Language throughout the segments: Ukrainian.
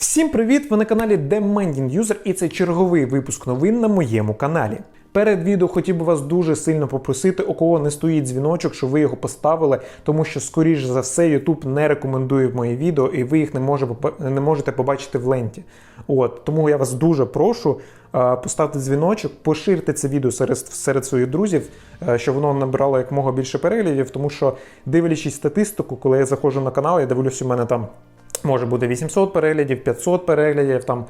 Всім привіт! Ви на каналі Demanding User і це черговий випуск новин на моєму каналі. Перед відео хотів би вас дуже сильно попросити, у кого не стоїть дзвіночок, щоб ви його поставили, тому що, скоріш за все, YouTube не рекомендує мої відео, і ви їх не, може, не можете побачити в ленті. От тому я вас дуже прошу. е, Поставте дзвіночок, поширте це відео серед, серед своїх друзів, е, щоб воно набрало якомога більше переглядів, тому що дивлячись статистику, коли я заходжу на канал, я дивлюсь, у мене там може бути 800 переглядів, 500 переглядів там.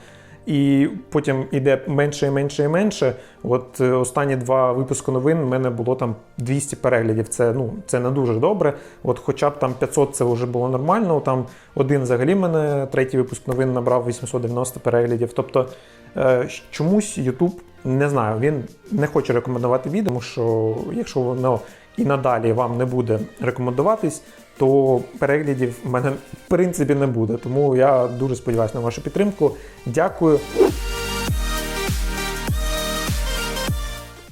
І потім іде менше і менше і менше. От е, останні два випуски новин в мене було там 200 переглядів. Це ну це не дуже добре. От, хоча б там 500 це вже було нормально. Там один взагалі мене третій випуск новин набрав 890 переглядів. Тобто е, чомусь YouTube не знаю, він не хоче рекомендувати відео, тому що якщо воно і надалі вам не буде рекомендуватись, то переглядів в мене в принципі не буде. Тому я дуже сподіваюся на вашу підтримку. Дякую.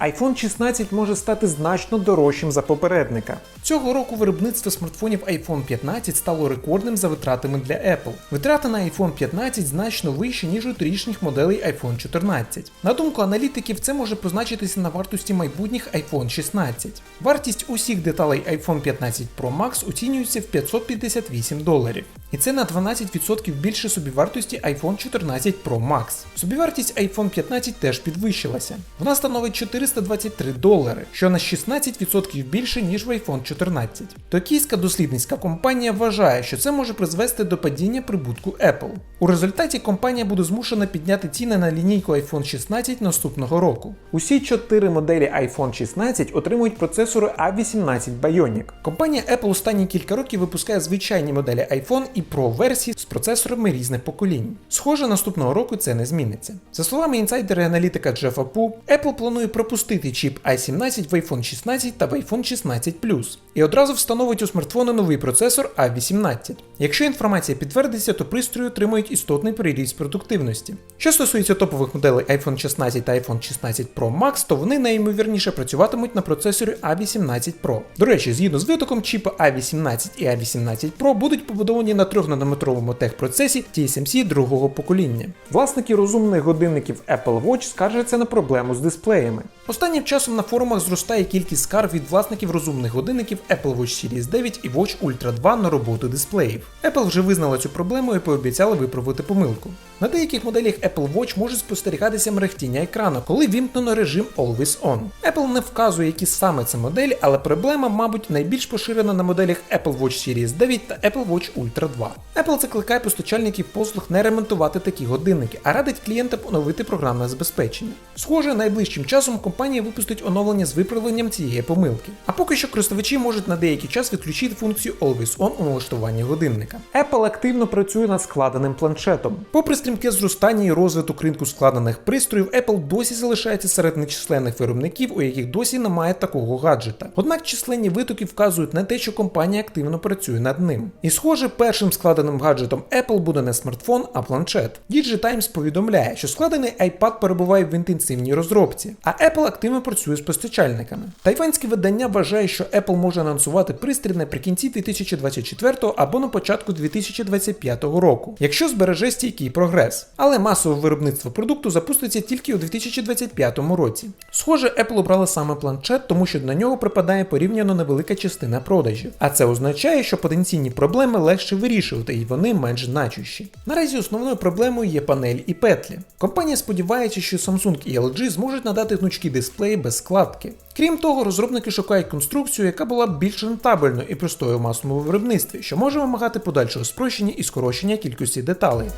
iPhone 16 може стати значно дорожчим за попередника. Цього року виробництво смартфонів iPhone 15 стало рекордним за витратами для Apple. Витрати на iPhone 15 значно вищі, ніж у торічних моделей iPhone 14. На думку аналітиків, це може позначитися на вартості майбутніх iPhone 16. Вартість усіх деталей iPhone 15 Pro Max оцінюється в 558 доларів. І це на 12% більше собівартості iPhone 14 Pro Max. Собівартість iPhone 15 теж підвищилася. Вона становить 423 долари, що на 16% більше, ніж в iPhone 14. Токійська дослідницька компанія вважає, що це може призвести до падіння прибутку Apple. У результаті компанія буде змушена підняти ціни на лінійку iPhone 16 наступного року. Усі чотири моделі iPhone 16 отримують процесори A18 Bionic. Компанія Apple останні кілька років випускає звичайні моделі iPhone і Pro версії з процесорами різних поколінь. Схоже, наступного року це не зміниться. За словами інсайдера і аналітика Джефа Пу, Apple планує пропустити чіп i17 в iPhone 16 та в iPhone 16 Plus і одразу встановить у смартфони новий процесор A18. Якщо інформація підтвердиться, то пристрої отримують істотний переріст продуктивності. Що стосується топових моделей iPhone 16 та iPhone 16 Pro Max, то вони найімовірніше працюватимуть на процесорі A18 Pro. До речі, згідно з витоком, чіпи A18 і A18 Pro будуть побудовані на 3-нанометровому техпроцесі TSMC другого покоління. Власники розумних годинників Apple Watch скаржаться на проблему з дисплеями. Останнім часом на форумах зростає кількість скарг від власників розумних годинників Apple Watch Series 9 і Watch Ultra 2 на роботу дисплеїв. Apple вже визнала цю проблему і пообіцяла виправити помилку. На деяких моделях Apple Watch може спостерігатися мерехтіння екрану, коли вімкнено режим Always On. Apple не вказує, які саме це моделі, але проблема, мабуть, найбільш поширена на моделях Apple Watch Series 9 та Apple Watch Ultra 2. Apple закликає постачальників послуг не ремонтувати такі годинники, а радить клієнтам оновити програмне забезпечення. Схоже, найближчим часом компанія випустить оновлення з виправленням цієї помилки. А поки що користувачі можуть на деякий час відключити функцію Always On у налаштуванні годинника. Apple активно працює над складеним планшетом. Попри стрімке зростання і розвиток ринку складених пристроїв, Apple досі залишається серед нечисленних виробників, у яких досі немає такого гаджета. Однак численні витоки вказують на те, що компанія активно працює над ним. І схоже, першим складеним гаджетом Apple буде не смартфон, а планшет. Times повідомляє, що складений iPad перебуває в інтенсивній розробці, а Apple активно працює з постачальниками. Тайванське видання вважає, що Apple може анонсувати пристрій наприкінці 2024 або на початку 2025 року, якщо збереже стійкий прогрес. Але масове виробництво продукту запуститься тільки у 2025 році. Схоже, Apple обрали саме планшет, тому що на нього припадає порівняно невелика частина продажів. А це означає, що потенційні проблеми легше вирішувати і вони менш значущі. Наразі основною проблемою є панель і петлі. Компанія сподівається, що Samsung і LG зможуть надати гнучкі дисплеї без складки. Крім того, розробники шукають конструкцію, яка була б більш рентабельною і простою в масовому виробництві, що може вимагати подальшого спрощення і скорочення кількості деталей.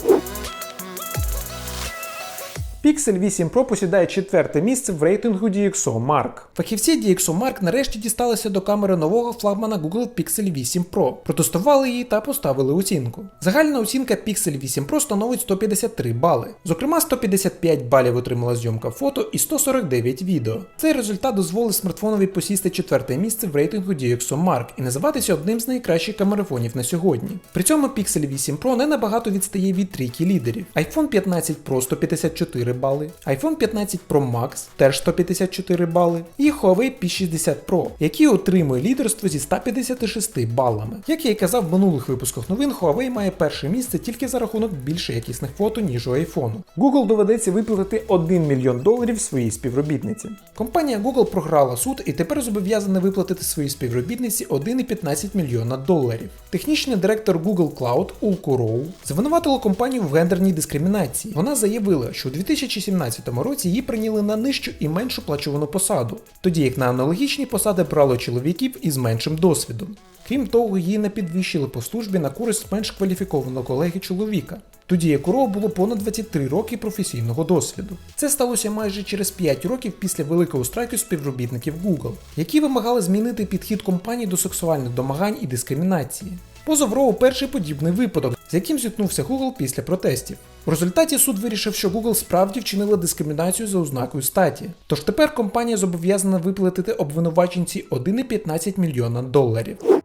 Pixel 8 Pro посідає четверте місце в рейтингу DxOMark. Фахівці DxOMark нарешті дісталися до камери нового флагмана Google Pixel 8 Pro, протестували її та поставили оцінку. Загальна оцінка Pixel 8 Pro становить 153 бали. Зокрема, 155 балів отримала зйомка фото і 149 відео. Цей результат дозволив смартфонові посісти четверте місце в рейтингу DxOMark і називатися одним з найкращих камерафонів на сьогодні. При цьому Pixel 8 Pro не набагато відстає від трійки лідерів. iPhone 15 Pro 154 154 бали, iPhone 15 Pro Max теж 154 бали, і Huawei P60 Pro, який отримує лідерство зі 156 балами. Як я і казав в минулих випусках новин, Huawei має перше місце тільки за рахунок більше якісних фото, ніж у iPhone. Google доведеться виплатити 1 мільйон доларів своїй співробітниці. Компанія Google програла суд і тепер зобов'язана виплатити своїй співробітниці 1,15 мільйона доларів. Технічний директор Google Cloud Улко Роу звинуватила компанію в гендерній дискримінації. Вона заявила, що у 2017 році її прийняли на нижчу і меншу плачувану посаду, тоді як на аналогічні посади брало чоловіків із меншим досвідом. Крім того, її не підвищили по службі на користь менш кваліфікованого колеги чоловіка. Тоді як було понад 23 роки професійного досвіду. Це сталося майже через 5 років після великого страйку співробітників Google, які вимагали змінити підхід компанії до сексуальних домагань і дискримінації. Позов Роу перший подібний випадок, з яким зіткнувся Google після протестів. В результаті суд вирішив, що Google справді вчинила дискримінацію за ознакою статі. Тож тепер компанія зобов'язана виплатити обвинуваченці 1,15 мільйона доларів.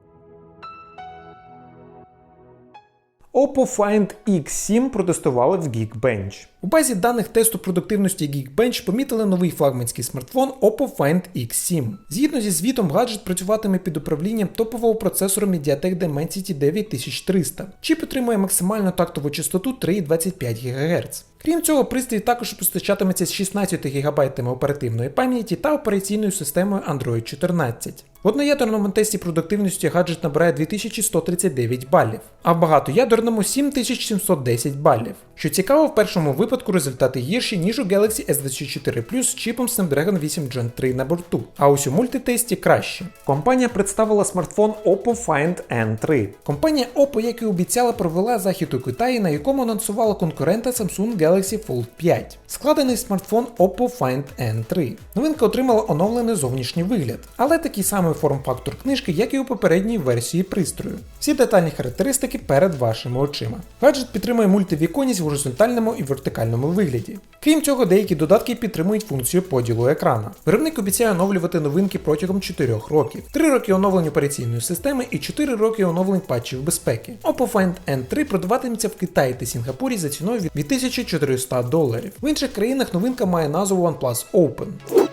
Oppo Find X7 протестували в Geekbench. У базі даних тесту продуктивності Geekbench помітили новий флагманський смартфон Oppo Find X7. Згідно зі звітом, гаджет працюватиме під управлінням топового процесора MediaTek Dimensity 9300. Чіп отримує максимальну тактову частоту 3,25 ГГц. Крім цього, пристрій також постачатиметься з 16 ГБ оперативної пам'яті та операційною системою Android 14. В одноядерному тесті продуктивності гаджет набирає 2139 балів, а в багатоядерному 7710 балів. Що цікаво, в першому випадку результати гірші, ніж у Galaxy S24 Plus з чіпом Snapdragon 8 Gen 3 на борту, а ось у мультитесті краще. Компанія представила смартфон Oppo Find N3. Компанія Oppo, як і обіцяла, провела захід у Китаї, на якому анонсувала конкурента Samsung Galaxy Fold 5. Складений смартфон Oppo Find N3. Новинка отримала оновлений зовнішній вигляд, але такий самий форм-фактор книжки, як і у попередній версії пристрою. Всі детальні характеристики перед вашими очима. Гаджет підтримує мультивіконність в горизонтальному і вертикальному вигляді. Крім цього, деякі додатки підтримують функцію поділу екрана. Виробник обіцяє оновлювати новинки протягом 4 років, 3 роки оновлень операційної системи і 4 роки оновлень патчів безпеки. Oppo Find N3 продаватиметься в Китаї та Сінгапурі за ціною від 2400 доларів. В інших країнах новинка має назву OnePlus Open.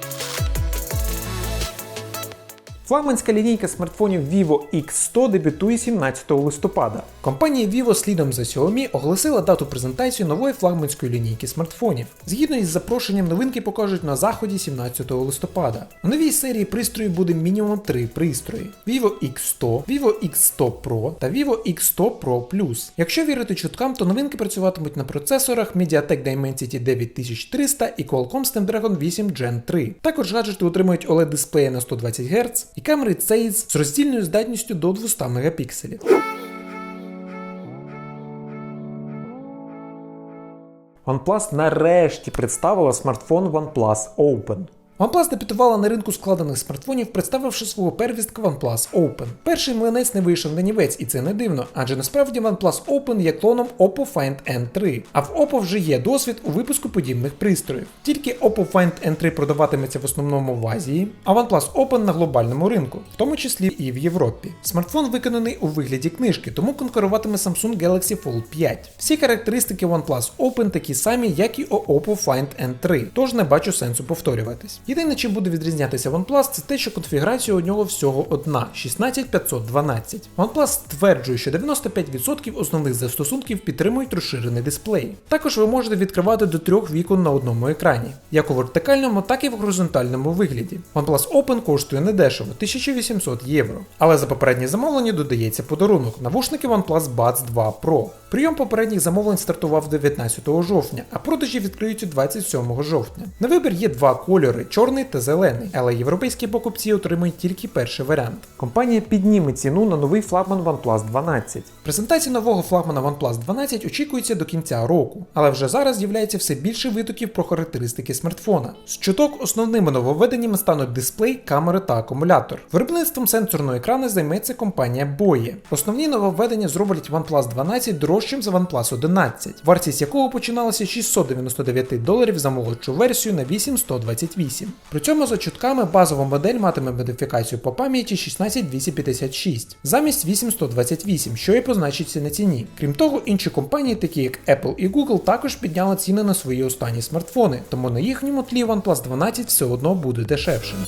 Флагманська лінійка смартфонів Vivo X100 дебютує 17 листопада. Компанія Vivo слідом за Xiaomi оголосила дату презентації нової флагманської лінійки смартфонів. Згідно із запрошенням, новинки покажуть на заході 17 листопада. У новій серії пристроїв буде мінімум три пристрої: Vivo X100, Vivo X100 Pro та Vivo X100 Pro Plus. Якщо вірити чуткам, то новинки працюватимуть на процесорах MediaTek Dimensity 9300 і Qualcomm Snapdragon 8 Gen 3. Також гаджети отримують OLED дисплеї на 120 Гц камери Zeiss з роздільною здатністю до 200 мегапікселів. OnePlus нарешті представила смартфон OnePlus Open. OnePlus дебютувала на ринку складених смартфонів, представивши свого первістка OnePlus Open. Перший млинець не вийшов на нівець, і це не дивно, адже насправді OnePlus Open є клоном Oppo Find N3, а в Oppo вже є досвід у випуску подібних пристроїв. Тільки Oppo Find N3 продаватиметься в основному в Азії, а OnePlus Open на глобальному ринку, в тому числі і в Європі. Смартфон виконаний у вигляді книжки, тому конкуруватиме Samsung Galaxy Fold 5. Всі характеристики OnePlus Open такі самі, як і у Oppo Find N3, тож не бачу сенсу повторюватись. Єдине, чим буде відрізнятися OnePlus, це те, що конфігурація у нього всього одна 16512. OnePlus стверджує, що 95% основних застосунків підтримують розширений дисплей. Також ви можете відкривати до трьох вікон на одному екрані, як у вертикальному, так і в горизонтальному вигляді. OnePlus Open коштує недешево 1800 євро. Але за попереднє замовлення додається подарунок навушники OnePlus Buds 2 Pro. Прийом попередніх замовлень стартував 19 жовтня, а продажі відкриються 27 жовтня. На вибір є два кольори чорний та зелений, але європейські покупці отримують тільки перший варіант. Компанія підніме ціну на новий флагман OnePlus 12. Презентація нового флагмана OnePlus 12 очікується до кінця року, але вже зараз з'являється все більше витоків про характеристики смартфона. З чуток основними нововведеннями стануть дисплей, камери та акумулятор. Виробництвом сенсорного екрану займеться компанія Boye. Основні нововведення зроблять OnePlus 12 дорожчим дорожчим за OnePlus 11, вартість якого починалася 699 доларів за молодшу версію на 8128. При цьому за чутками базова модель матиме модифікацію по пам'яті 16256 замість 8128, що і позначиться на ціні. Крім того, інші компанії, такі як Apple і Google, також підняли ціни на свої останні смартфони, тому на їхньому тлі OnePlus 12 все одно буде дешевшим.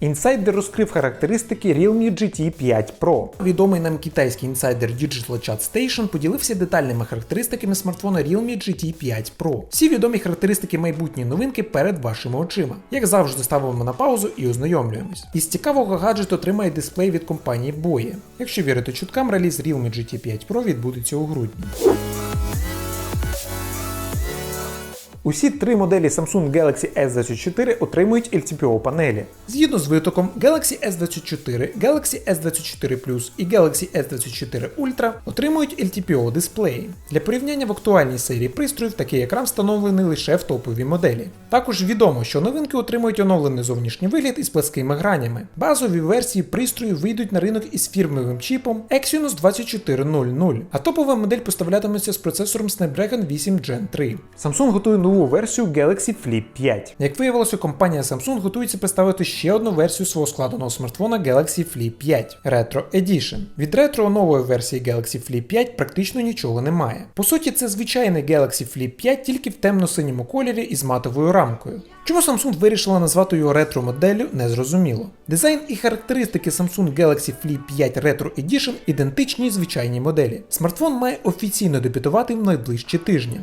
Інсайдер розкрив характеристики Realme GT 5 Pro. Відомий нам китайський інсайдер Digital Chat Station поділився детальними характеристиками смартфона Realme GT 5 Pro. Всі відомі характеристики майбутньої новинки перед вашими очима. Як завжди, ставимо на паузу і ознайомлюємось. Із цікавого гаджет отримає дисплей від компанії Boye. Якщо вірити чуткам, реліз Realme GT 5 Pro відбудеться у грудні. Усі три моделі Samsung Galaxy S24 отримують LTPO панелі. Згідно з витоком, Galaxy S24, Galaxy S24 Plus і Galaxy S24 Ultra отримують LTPO дисплеї. Для порівняння в актуальній серії пристроїв такий екран встановлений лише в топовій моделі. Також відомо, що новинки отримують оновлений зовнішній вигляд із пласкими гранями. Базові версії пристроїв вийдуть на ринок із фірмовим чіпом Exynos 2400, а топова модель поставлятиметься з процесором Snapdragon 8 Gen 3. Samsung готує нову версію Galaxy Flip 5. Як виявилося, компанія Samsung готується представити ще одну версію свого складеного смартфона Galaxy Flip 5 Retro Edition. Від ретро нової версії Galaxy Flip 5 практично нічого немає. По суті, це звичайний Galaxy Flip 5 тільки в темно-синьому кольорі із матовою рамкою. Чому Samsung вирішила назвати його ретро моделлю, не зрозуміло. Дизайн і характеристики Samsung Galaxy Flip 5 Retro Edition ідентичні звичайній моделі. Смартфон має офіційно дебютувати в найближчі тижні.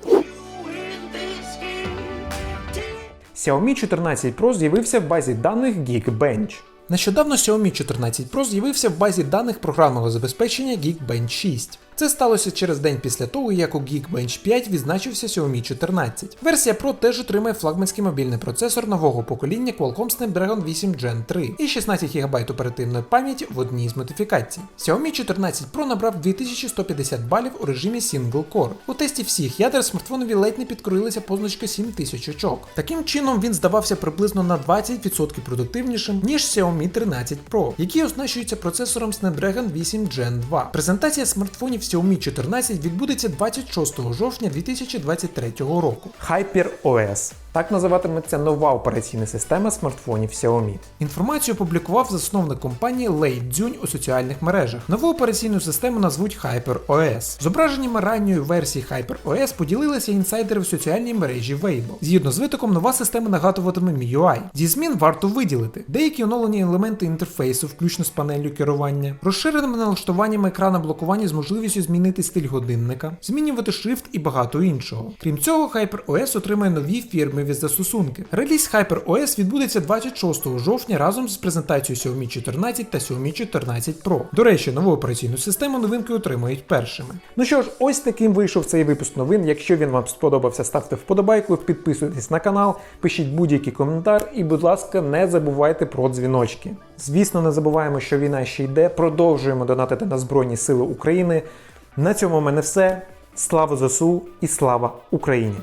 Xiaomi 14 Pro з'явився в базі даних Geekbench. Нещодавно Xiaomi 14 Pro з'явився в базі даних програмного забезпечення Geekbench 6. Це сталося через день після того, як у Geekbench 5 відзначився Xiaomi 14. Версія Pro теж отримає флагманський мобільний процесор нового покоління Qualcomm Snapdragon 8 Gen 3 і 16 ГБ оперативної пам'яті в одній з модифікацій. Xiaomi 14 Pro набрав 2150 балів у режимі Single Core. У тесті всіх ядер смартфонові ледь не підкорилися позначка 7000 очок. Таким чином він здавався приблизно на 20% продуктивнішим, ніж Xiaomi 13 Pro, який оснащується процесором Snapdragon 8 Gen 2. Презентація смартфонів Xiaomi 14 відбудеться 26 жовтня 2023 року. Hyper OS. Так називатиметься нова операційна система смартфонів Xiaomi. Інформацію опублікував засновник компанії Лей Дзюнь у соціальних мережах. Нову операційну систему назвуть HyperOS. Зображеннями ранньої версії HyperOS поділилися інсайдери в соціальній мережі Weibo. Згідно з витоком, нова система нагадуватиме MIUI. Зі змін варто виділити деякі оновлені елементи інтерфейсу, включно з панелью керування, розширеними налаштуваннями екрана блокування з можливістю змінити стиль годинника, змінювати шрифт і багато іншого. Крім цього, HyperOS отримає нові фірмові застосунки. Реліз HyperOS відбудеться 26 жовтня разом з презентацією Xiaomi 14 та Xiaomi 14 Pro. До речі, нову операційну систему новинки отримають першими. Ну що ж, ось таким вийшов цей випуск новин. Якщо він вам сподобався, ставте вподобайку, підписуйтесь на канал, пишіть будь-який коментар і, будь ласка, не забувайте про дзвіночки. Звісно, не забуваємо, що війна ще йде. Продовжуємо донатити на Збройні Сили України. На цьому в мене все. Слава ЗСУ і слава Україні!